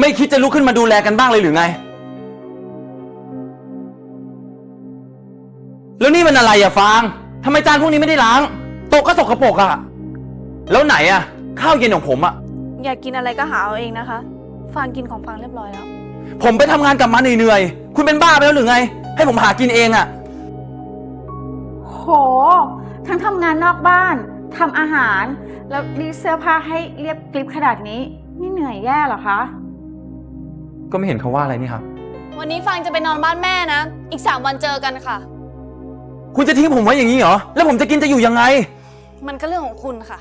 ไม่คิดจะลุกขึ้นมาดูแลกันบ้างเลยหรือไง แล้วนี่มันอะไรอะฟางทำไมจานพวกนี้ไม่ได้ล้างโต๊ะก็สกปรกอะแล้วไหนอะข้าวเย็นของผมอะอยากกินอะไรก็หาเอาเองนะคะ ฟางกินของฟางเรียบร้อยแล้ว ผมไปทำงานกลับมาเหนื่อยๆคุณเป็นบ้าไปแล้วหรือไง ให้ผมหากินเองอะโห ทั้งทำงานนอกบ้านทำอาหาร แล้วรีดเสื้อผ้าให้เรียบกริบขนาดนี้ นี่เหนื่อยแย่เหรอคะ ก็ไม่เห็นเขาว่าอะไรนี่ครับ วันนี้ฟางจะไปนอนบ้านแม่นะ อีกสามวันเจอกันค่ะ คุณจะทิ้งผมไว้อย่างนี้เหรอ แล้วผมจะกินจะอยู่ยังไง มันก็เรื่องของคุณค่ะ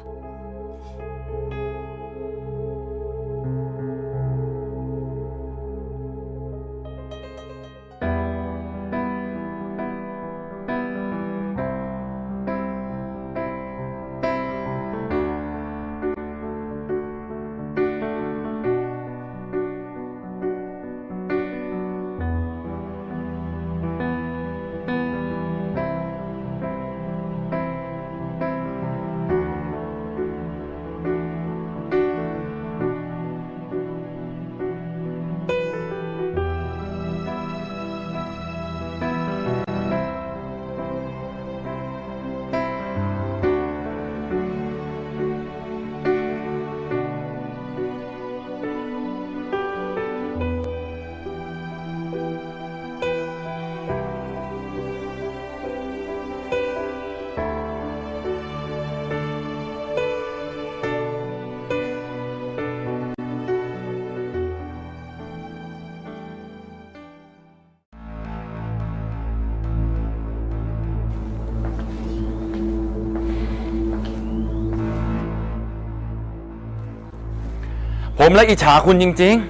ผมและอิจฉาคุณจริง ๆ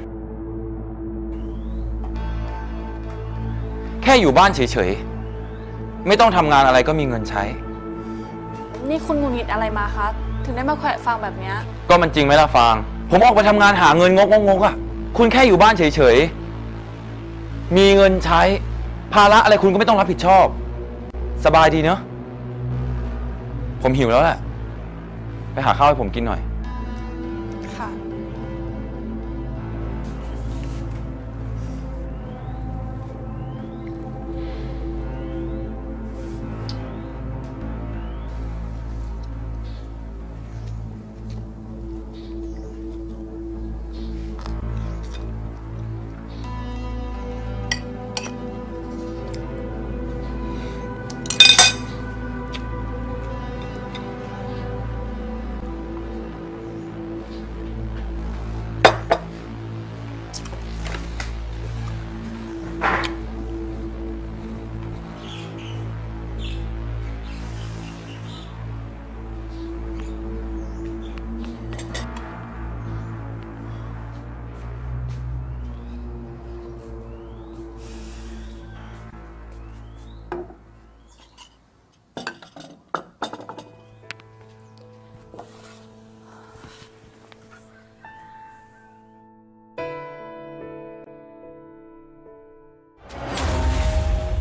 แค่อยู่บ้านเฉย ๆ ไม่ต้องทำงานอะไรก็มีเงินใช้ นี่คุณหงุดหงิดอะไรมาคะ ถึงได้มาแขวะฟางแบบเนี้ย ก็มันจริงไหมล่ะฟาง ผมออกไปทำงานหาเงินงกงกๆอะคุณแค่อยู่บ้านเฉย ๆ มีเงินใช้ ภาระอะไรคุณก็ไม่ต้องรับผิดชอบ สบายดีเนอะผมหิวแล้วแหละ ไปหาข้าวให้ผมกินหน่อย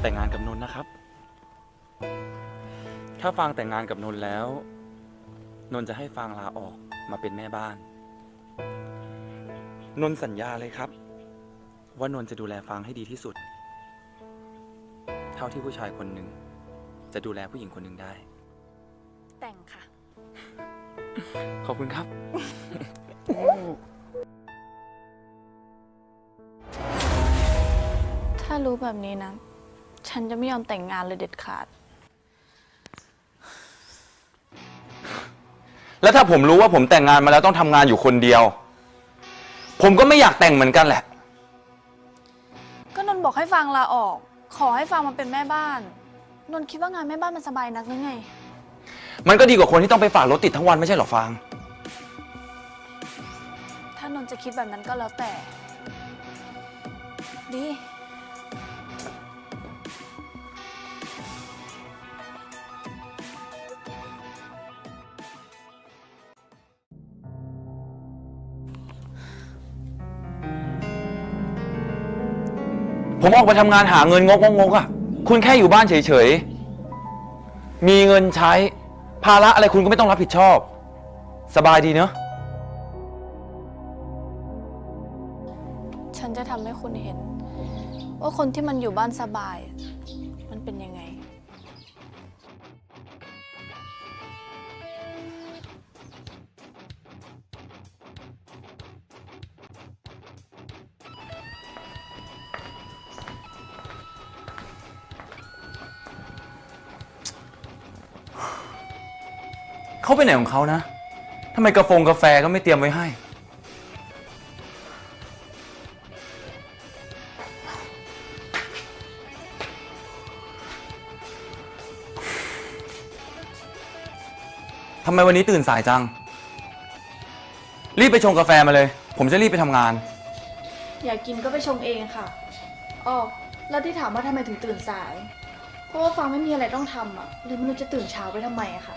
แต่งงานกับนนท์นะครับ ถ้าฟางแต่งงานกับนนท์แล้ว นนท์จะให้ฟางลาออกมาเป็นแม่บ้าน นนท์สัญญาเลยครับ ว่านนท์จะดูแลฟางให้ดีที่สุด เท่าที่ผู้ชายคนหนึ่งจะดูแลผู้หญิงคนหนึ่งได้ แต่งค่ะ ขอบคุณครับ ถ้ารู้แบบนี้นะ ฉันจะไม่ยอมแต่งงานเลยเด็ดขาด แล้วถ้าผมรู้ว่าผมแต่งงานมาแล้วต้องทำงานอยู่คนเดียว ผมก็ไม่อยากแต่งเหมือนกันแหละ ก็นนท์บอกให้ฟางลาออก ขอให้ฟางมาเป็นแม่บ้าน นนท์คิดว่างานแม่บ้านมันสบายนักหรือไง มันก็ดีกว่าคนที่ต้องไปฝากรถติดทั้งวันไม่ใช่เหรอฟาง ถ้านนท์จะคิดแบบนั้นก็แล้วแต่ ดี ผมออกไปทำงานหาเงินงกงกๆอะคุณแค่อยู่บ้านเฉยๆ มีเงินใช้ ภาระอะไรคุณก็ไม่ต้องรับผิดชอบ สบายดีเนอะ ฉันจะทำให้คุณเห็น ว่าคนที่มันอยู่บ้านสบาย เขาไปไหนของเขานะทำไมกาแฟงกาแฟก็ไม่เตรียมไว้ให้ ทำไมวันนี้ตื่นสายจัง รีบไปชงกาแฟมาเลย ผมจะรีบไปทำงาน อยากกินก็ไปชงเองค่ะอ๋อแล้วที่ถามว่าทำไมถึงตื่นสาย เพราะว่าฟังไม่มีอะไรต้องทำอะเลยไม่รู้จะตื่นเช้าไปทำไมอะค่ะ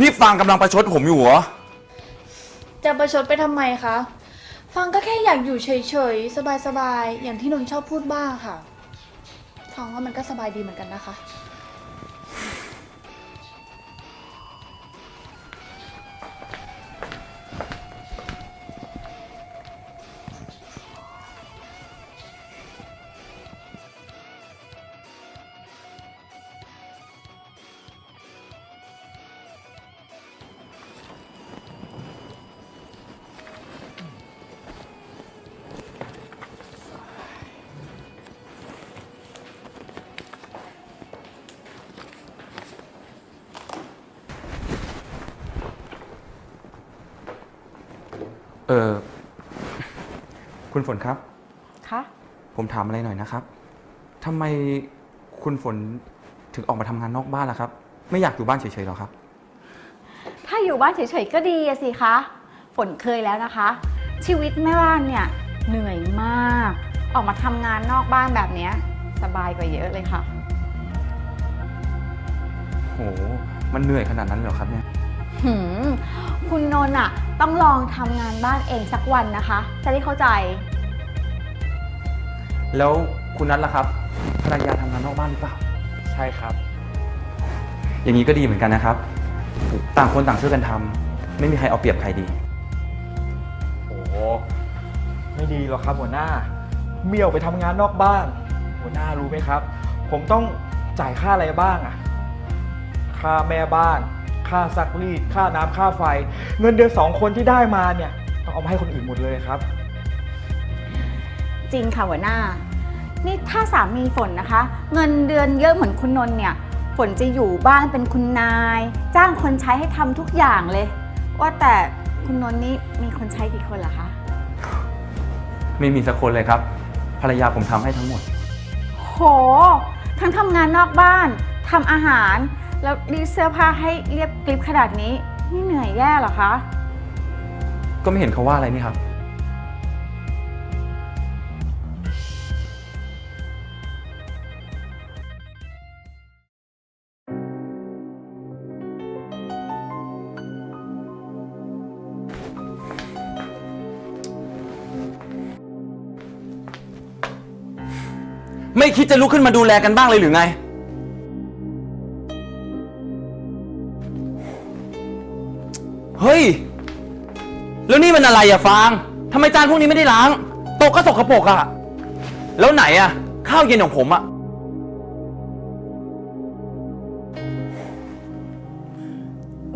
นี่ฟังกำลังประชดผมอยู่เหรอ จะประชดไปทำไมคะ ฟังก็แค่อยากอยู่เฉยๆ สบายๆ อย่างที่นนท์ชอบพูดบ้างค่ะ ฟังว่ามันก็สบายดีเหมือนกันนะคะ คุณฝนครับ คะผมถามอะไรหน่อยนะครับทำไมคุณฝนถึงออกมาทำงานนอกบ้านล่ะครับ ไม่อยากอยู่บ้านเฉยๆหรอครับ ถ้าอยู่บ้านเฉยๆก็ดีอะสิคะ ฝนเคยแล้วนะคะ ชีวิตแม่บ้านเนี่ยเหนื่อยมาก ออกมาทำงานนอกบ้านแบบเนี้ยสบายกว่าเยอะเลยค่ะ โห มันเหนื่อยขนาดนั้นเลยเหรอครับเนี่ย หืม คุณนนท์อะต้องลองทำงานบ้านเองสักวันนะคะ จะได้เข้าใจ แล้วคุณนัทล่ะครับภรรยาทำงานนอกบ้านหรือเปล่า ใช่ครับ อย่างนี้ก็ดีเหมือนกันนะครับ ต่างคนต่างช่วยกันทำไม่มีใครเอาเปรียบใครดี โอ้ไม่ดีหรอกครับหัวหน้า เมี่ยวไปทำงานนอกบ้าน หัวหน้ารู้ไหมครับ ผมต้องจ่ายค่าอะไรบ้างอะค่าแม่บ้าน ค่าซักรีด ค่าน้ำค่าไฟ เงินเดือนสองคนที่ได้มาเนี่ย ต้องเอามาให้คนอื่นหมดเลยครับ จริงค่ะหัวหน้า นี่ถ้าสามีฝนนะคะ เงินเดือนเยอะเหมือนคุณนนท์เนี่ย ฝนจะอยู่บ้านเป็นคุณนาย จ้างคนใช้ให้ทำทุกอย่างเลย ว่าแต่คุณนนท์นี่มีคนใช้กี่คนเหรอคะ ไม่มีสักคนเลยครับ ภรรยาผมทำให้ทั้งหมด โห ทั้งทำงานนอกบ้าน ทำอาหาร แล้วรีดเสื้อผ้าให้เรียบกริบขนาดนี้นี่เหนื่อยแย่เหรอคะ ก็ไม่เห็นเขาว่าอะไรนี่ครับ ไม่คิดจะลุกขึ้นมาดูแลกันบ้างเลยหรือไง ฮ้ย แล้วนี่มันอะไรอะฟางทำไมจานพวกนี้ไม่ได้ล้างโต๊ะก็สกปรกอะแล้วไหนอะข้าวเย็นของผมอะ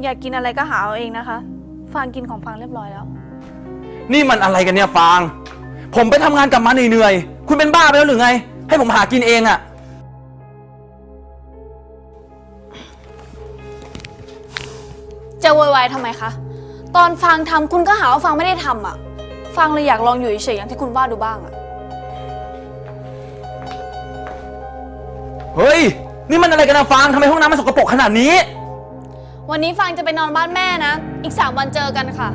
อยากกินอะไรก็หาเอาเองนะคะฟังกินของฟังเรียบร้อยแล้ว นี่มันอะไรกันเนี่ยฟาง ผมไปทำงานกลับมาเหนื่อยๆคุณเป็นบ้าไปแล้วหรือไง ให้ผมหากินเองอะจะโวยวายทำไมคะ ตอนฟังทำคุณก็หาว่าฟังไม่ได้ทำอะฟังเลยอยากลองอยู่เฉยๆอย่างที่คุณว่าดูบ้างอะ เฮ้ย นี่มันอะไรกันนะฟางทำไมห้องน้ำมันสกปรกขนาดนี้ วันนี้ฟังจะไปนอนบ้านแม่นะ อีกสามวันเจอกันค่ะ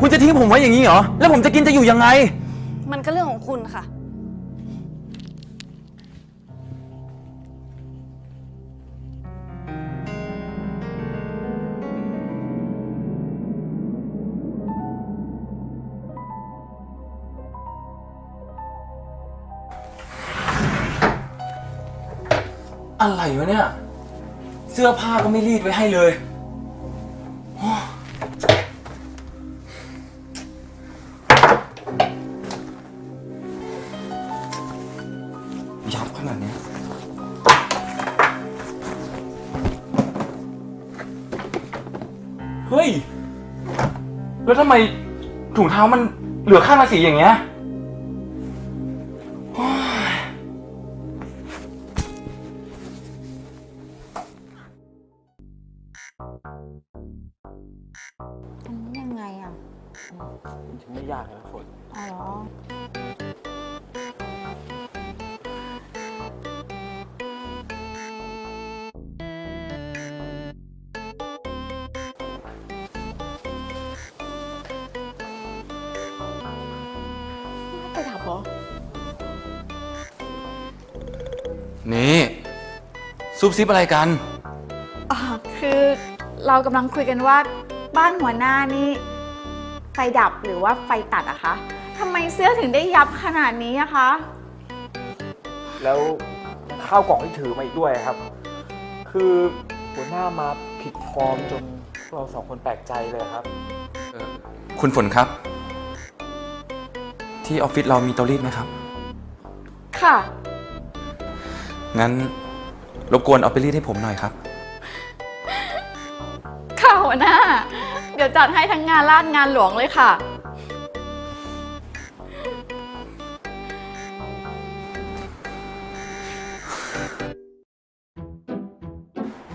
คุณจะทิ้งผมไว้อย่างนี้เหรอ แล้วผมจะกินจะอยู่ยังไง มันก็เรื่องของคุณค่ะ อะไรวะเนี่ย เสื้อผ้าก็ไม่รีดไว้ให้เลย ยับขนาดนี้เฮ้ย แล้วทำไมถุงเท้ามันเหลือข้างละสีอย่างเงี้ย นี่ซุบซิบอะไรกัน อ๋อคือเรากำลังคุยกันว่าบ้านหัวหน้านี่ไฟดับหรือว่าไฟตัดอะคะทำไมเสื้อถึงได้ยับขนาดนี้อะคะ แล้วข้าวกล่องที่ถือมาอีกด้วยครับ คือหัวหน้ามาผิดฟอร์มจนเราสองคนแปลกใจเลยครับ คุณฝนครับ ที่ออฟฟิศเรามีเตารีดไหมครับ ค่ะ งั้นรบกวนเอาไปรีดให้ผมหน่อยครับ ค่ะหัวหน้า เดี๋ยวจัดให้ทั้งงานลาดงานหลวงเลยค่ะ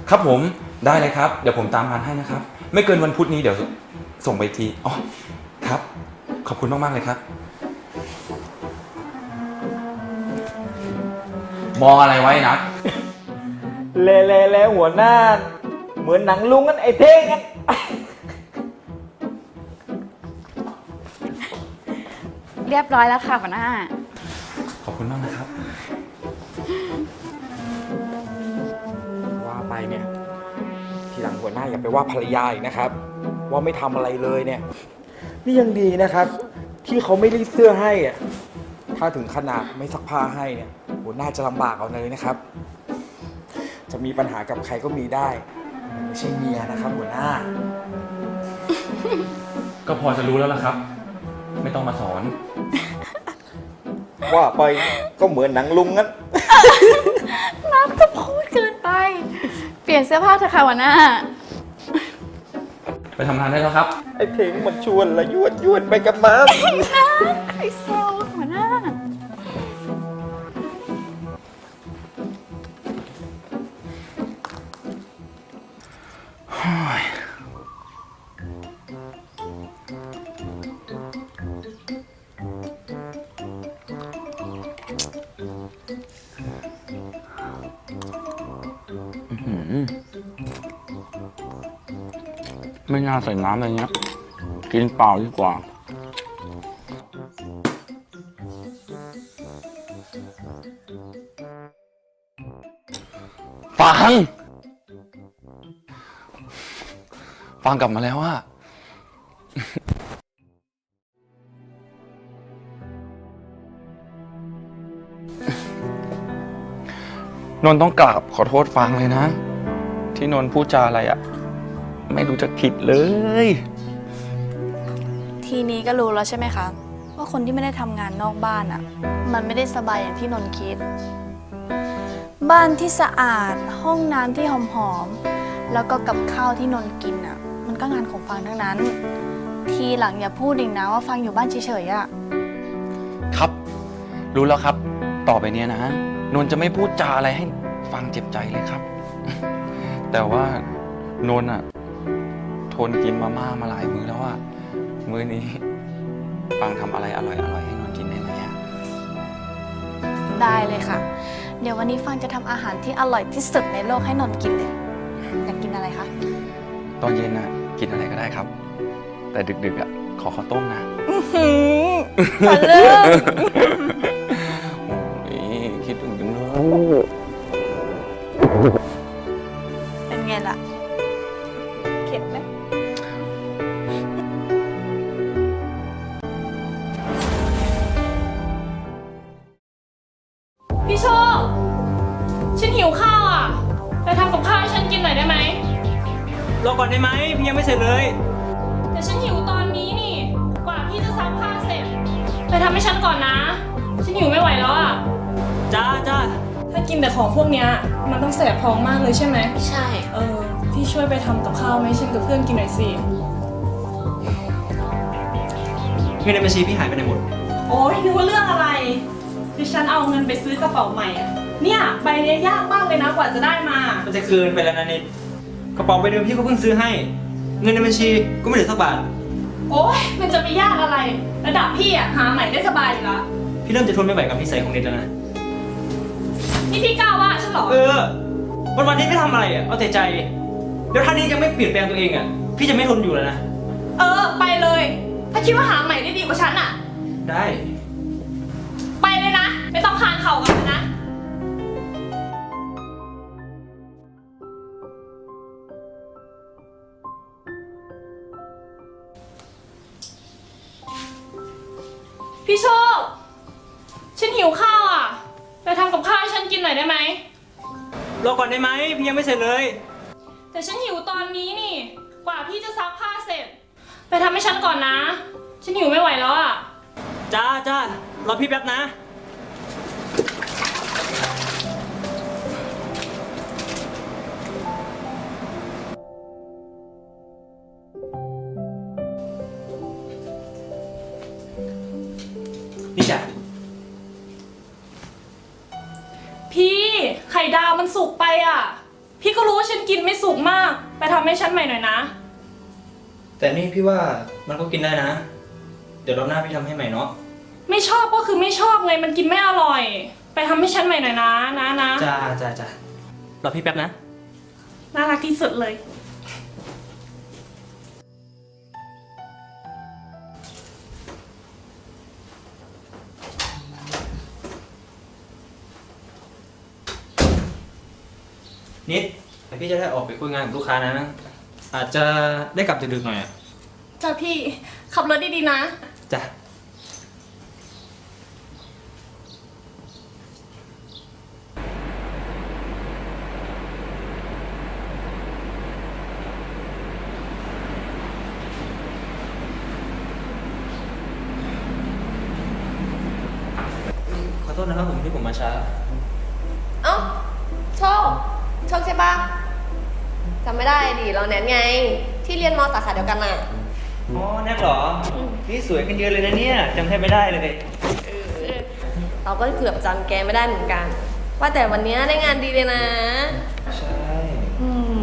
ครับผมได้เลยครับ เดี๋ยวผมตามงานให้นะครับ ไม่เกินวันพุธนี้เดี๋ยวส่งไปอีกทีอ๋อครับ ขอบคุณมากๆเลยครับ มองอะไรไว้นะ เละเละเละหัวหน้า เหมือนหนังลุงกันไอ้เท่งกันเรียบร้อยแล้วค่ะหัวหน้า ขอบคุณมากนะครับ ว่าไปเนี่ย ทีหลังหัวหน้าอย่าไปว่าภรรยาอีกนะครับ ว่าไม่ทำอะไรเลยเนี่ย นี่ยังดีนะครับ ที่เขาไม่รีดเสื้อให้อะถ้าถึงขนาดไม่ซักผ้าให้เนี่ยหัวห น้าจะลำบากเอาเลยนะครับ จะมีปัญหากับใครก็มีได้ไม่ใช่เมียนะครับ หัวหน้า ก็พอจะรู้แล้วล่ะครับ ไม่ต้องมาสอน ว่าไปก็เหมือนหนังลุงงั้น น้ำจะพูดเกินไป เปลี่ยนเสื้อผ้าเถอะค่ะหัวหน้า ไปทำงานได้แล้วครับ ไอ้เท่งมันชวนละยวดยวดไปกับม้าใครเซ ไม่น่าใส่น้ำอะไรเงี้ย กินเปล่าดีกว่า ฟัง ฟังกลับมาแล้วว่านนท์ต้องกราบขอโทษฟังเลยนะ ที่นนท์พูดจาอะไรอะไม่รู้จะคิดเลย ทีนี้ก็รู้แล้วใช่ไหมคะ ว่าคนที่ไม่ได้ทำงานนอกบ้านอะมันไม่ได้สบายอย่างที่นนท์คิด บ้านที่สะอาดห้องน้ำที่หอมๆแล้วก็กับข้าวที่นนท์กิน มันก็งานของฟังทั้งนั้น ทีหลังอย่าพูดอีกนะว่าฟังอยู่บ้านเฉยๆอะ่ะครับ รู้แล้วครับ ต่อไปเนี้ยนะนนท์จะไม่พูดจาอะไรให้ฟังเจ็บใจเลยครับ แต่ว่านนท์อะทนกินมาม่ามาหลายมื้อแล้วอะมื้อนี้ ฟังทำอะไรอร่อยๆให้นนท์กินได้ไหมอะได้เลยค่ะ เดี๋ยววันนี้ฟังจะทำอาหารที่อร่อยที่สุดในโลกให้นนท์กินเลย อยากกินอะไรคะ ตอนเย็นอะ กินอะไรก็ได้ครับ แต่ดึกๆอะขอข้าวต้มนะทะลึ่ง โอ้ยนึกว่าเรื่องอะไรดิฉันเอาเงินไปซื้อกระเป๋าใหม่อะเนี่ยใบเนี้ยยากมากเลยนะกว่าจะได้มา มันจะคืนไปแล้วนะนิดกระเป๋าใบเดิมพี่ก็เพิ่งซื้อให้ เงินในบัญชีก็ไม่เหลือสักบาท โอ้ยมันจะไปยากอะไร ระดับพี่อะหาใหม่ได้สบายอยู่ละพี่เริ่มจะทนไม่ไหวกับนิสัยของนิดแล้วนะ นี่พี่กล้าว่าฉันเหรอ เออ วันวันๆนี้ไม่ทำอะไรอะ เอาแต่ใจ แล้วถ้านี้ยังไม่เปลี่ยนแปลงตัวเองอะ พี่จะไม่ทนอยู่แล้วนะ เออ ไปเลย ถ้าคิดว่าหาใหม่ได้ดีกว่าฉันอะได้ ไปเลยนะ ไม่ต้องคานเข่ากันนะ พี่โชค ฉันหิวข้าวอะ ไปทำกับข้าวให้ฉันกินหน่อยได้ไหม รอก่อนได้ไหมพี่ยังไม่เสร็จเลย แต่ฉันหิวตอนนี้นี่ กว่าพี่จะซักผ้าเสร็จ ไปทำให้ฉันก่อนนะ ฉันหิวไม่ไหวแล้วอะ จ้าจ้า รอพี่แป๊บนะ นี่จ้ะพี่ไข่ดาวมันสุกไปอะ พี่ก็รู้ว่าฉันกินไม่สุกมาก ไปทำให้ฉันใหม่หน่อยนะ แต่นี่พี่ว่ามันก็กินได้นะ เดี๋ยวรอบหน้าพี่ทำให้ใหม่เนาะ ไม่ชอบก็คือไม่ชอบไงมันกินไม่อร่อย ไปทำให้ฉันใหม่หน่อยนะนะนะจ้าจ้าจ้ารอพี่แป๊บนะ น่ารักที่สุดเลย นิดเดี๋ยวพี่จะได้ออกไปคุยงานกับลูกค้านะ อาจจะได้กลับดึกๆหน่อยอะจ้าพี่ขับรถดีๆนะ จ้ะ ขอโทษนะครับผมที่ผมมาช้า เอ้าโชคโชคใช่ปะจำไม่ได้ดิเราแนทไง ที่เรียนมสาขาเดียวกันน่ะ อ๋อแนบเหรอนี่สวยกันเยอะเลยนะเนี่ยจำแทบไม่ได้เลย เออเราก็เกือบจำแกไม่ได้เหมือนกัน ว่าแต่วันนี้ได้งานดีเลยนะ ใช่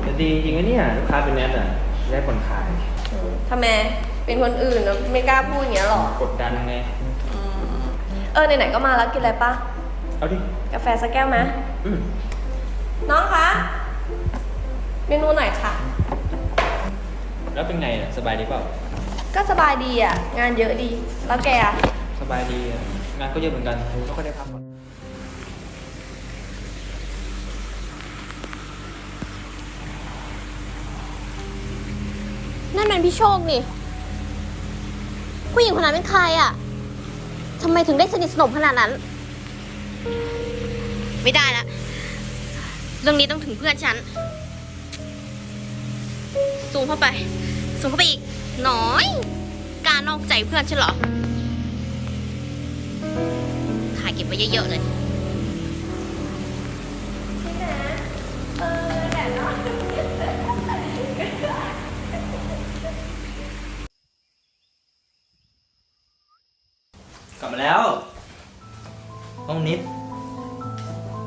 แต่ดีจริงนะเนี่ยลูกค้าเป็นแนทอะได้ผลขายอืมทำไมเป็นคนอื่นแล้วไม่กล้าพูดอย่างเงี้ยหรอกดดันไง อืมเออไหนๆก็มาแล้วกินอะไรปะ เอาดิ กาแฟสักแก้วไหมอืมน้องคะเมนูหน่อยค่ะ แล้วเป็นไงอะสบายดีเปล่า ก็สบายดีอะ งานเยอะดี แล้วแกอะสบายดีอะงานก็เยอะเหมือนกันไม่ค่อยได้พักผ่อนนั่นมันพี่โชคนี่ ผู้หญิงคนนั้นเป็นใครอะ่ะทำไมถึงได้สนิทสนมขนาดนั้น ไม่ได้ละเรื่องนี้ต้องถึงเพื่อนฉัน ซูมเข้าไป ซูมเข้าไปอีก น้อย การนอกใจเพื่อนฉันเหรอ ถ่ายเก็บไว้เยอะๆเลยกลับ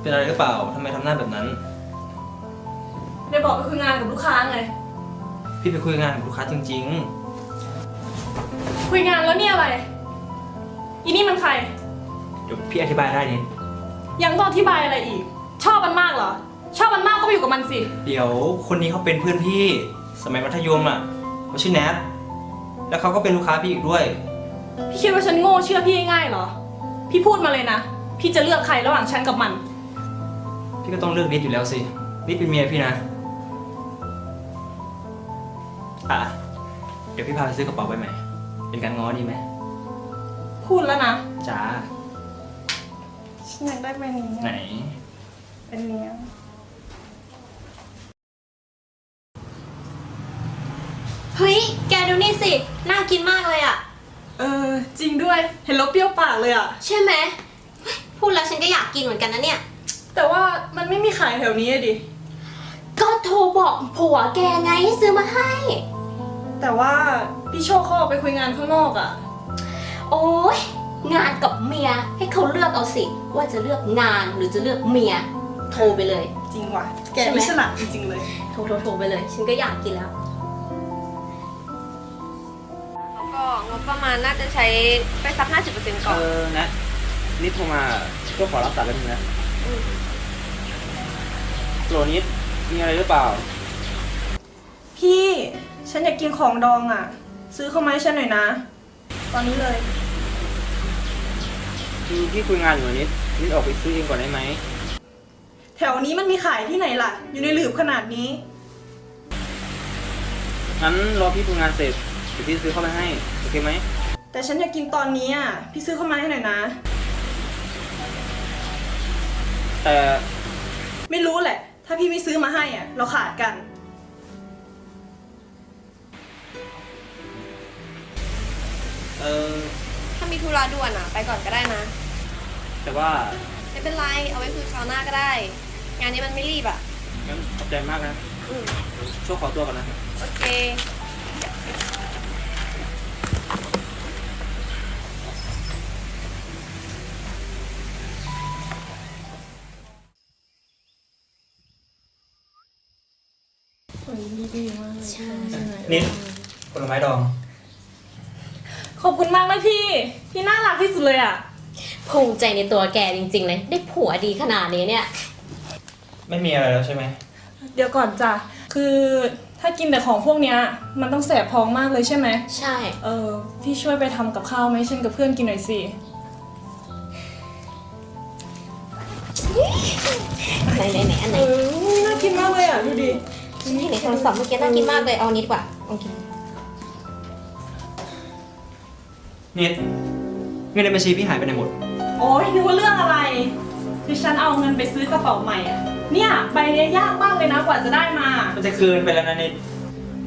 เป็นอะไรหรือเปล่าทำไมทำหน้าแบบนั้น ได้บอกไปคุยงานกับลูกค้าไง พี่ไปคุยงานกับลูกค้าจริง คุยงานแล้วเนี่ยอะไรอีนี่มันใคร ๆ เดี๋ยวพี่อธิบายได้นิดยังต้องอธิบายอะไรอีก ชอบมันมากเหรอ ชอบมันมากก็ไปอยู่กับมันสิ เดี๋ยวคนนี้เขาเป็นเพื่อนพี่ สมัยมัธยมอะเขาชื่อแนทแล้วเขาก็เป็นลูกค้าพี่อีกด้วย พี่คิดว่าฉันโง่เชื่อพี่ง่ายๆเหรอ พี่พูดมาเลยนะ พี่จะเลือกใครระหว่างฉันกับมัน พี่ก็ต้องเลือกนิดอยู่แล้วสินิดเป็นเมียพี่นะ อะ เดี๋ยวพี่พาไปซื้อกระเป๋าใบใหม่ เป็นการง้อดีไหมพูดแล้วนะ จ้า ฉันอยากได้ใบนี้ไหนเป็นเนี้ยเฮ้ย แกดูนี่สิ น่ากินมากเลยอะ่ะเออ จริงด้วย เห็นแล้วเปรี้ยวปากเลยอะใช่ไหม พูดแล้วฉันก็อยากกินเหมือนกันนะเนี่ย แต่ว่ามันไม่มีขายแถวนี้อะดิ ก็โทรบอกผัวแกไงให้ซื้อมาให้ แต่ว่าพี่โชคเขาออกไปคุยงานข้างนอกอะโอ้ยงานกับเมียให้เขาเลือกเอาสิ ว่าจะเลือกงานหรือจะเลือกเมีย โทรไปเลย จริงว่ะ แกใช่ไหมไม่ฉลาดจริงๆเลย โทรโทรโทรไปเลย ฉันก็อยากกินแล้ว แล้วก็งบประมาณน่าจะใช้ไปสัก 50%ก่อน เออนะนิดโทรมาก็ขอรับสายแป๊บนึงนะ โหลนิดมีอะไรหรือเปล่า พี่ ฉันอยากกินของดองอะซื้อเข้ามาให้ฉันหน่อยนะ ตอนนี้เลย คือพี่คุยงานอยู่นิดนิดออกไปซื้อเองก่อนได้ไหม แถวนี้มันมีขายที่ไหนล่ะ อยู่ในหลืบขนาดนี้ งั้นรอพี่คุยงานเสร็จเดี๋ยวพี่ซื้อเข้าไปให้ โอเคไหม แต่ฉันอยากกินตอนนี้อะพี่ซื้อเข้ามาให้หน่อยนะ แต่ ไม่รู้แหละ ถ้าพี่ไม่ซื้อมาให้อะเราขาดกัน เออ ถ้ามีธุระด่วนอะไปก่อนก็ได้นะ แต่ว่าไม่เป็นไร เอาไว้คุยคราวหน้าก็ได้ งานนี้มันไม่รีบอะงั้นขอบใจมากนะอืมโชคขอตัวก่อนนะ โอเค นิดผลไม้ดอง ขอบคุณมากนะพี่ พี่น่ารักที่สุดเลยอะภูมิใจในตัวแกจริงๆเลย ได้ผัวดีขนาดนี้เนี่ย ไม่มีอะไรแล้วใช่ไหม เดี๋ยวก่อนจ้ะ คือถ้ากินแต่ของพวกเนี้ย มันต้องแสบท้องมากเลยใช่ไหม ใช่ เออ พี่ช่วยไปทำกับข้าวไหมฉันกับเพื่อนกินหน่อยสิ ไหนไหนไหนอันไหนเออ น่ากินมากเลยอะ ดูดิฉันเห็นในโทรศัพท์เมื่อกี้น่ากินมากเลย เอาอันนี้ดีกว่า โอเค นิดเงินในบัญชีพี่หายไปไหนหมด โอ้ยนึกว่าเรื่องอะไร คือฉันเอาเงินไปซื้อกระเป๋าใหม่อะเนี่ยใบเนี้ยยากมากเลยนะกว่าจะได้มา มันจะคืนไปแล้วนะนิด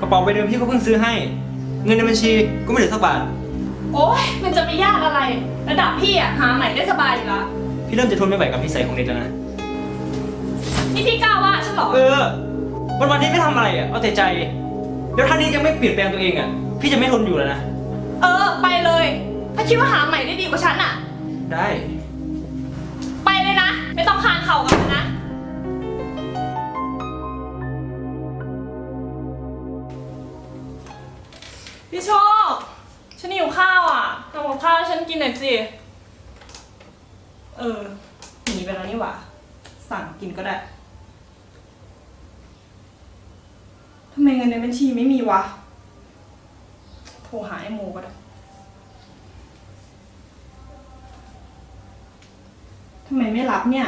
กระเป๋าใบเดิมพี่ก็เพิ่งซื้อให้ เงินในบัญชีก็ไม่เหลือสักบาท โอ้ยมันจะไม่ยากอะไร ระดับพี่อะหาใหม่ได้สบายอยู่ละพี่เริ่มจะทนไม่ไหวกับนิสัยของนิดแล้วนะ นี่พี่กล้าว่าฉันเหรอ เออ วันวันๆนี้ไม่ทำอะไรอะ เอาแต่ใจ แล้วถ้านิดยังไม่เปลี่ยนแปลงตัวเองอะ พี่จะไม่ทนอยู่แล้วนะ เออ ไปเลย ถ้าคิดว่าหาใหม่ได้ดีกว่าฉันอะ ได้ ไปเลยนะ ไม่ต้องคานเข่ากับมันนะ พี่โชค ฉันหิวข้าวอะทำกับข้าวให้ฉันกินหน่อยสิ เออหนีไปแล้วนี่หว่า สั่งกินก็ได้ ทำไมเงินในบัญชีไม่มีวะ โทรหาไอ้โมก็ได้ทำไมไม่รับเนี่ย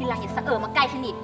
ทีหลังอย่าสะเออมาใกล้ฉันอีก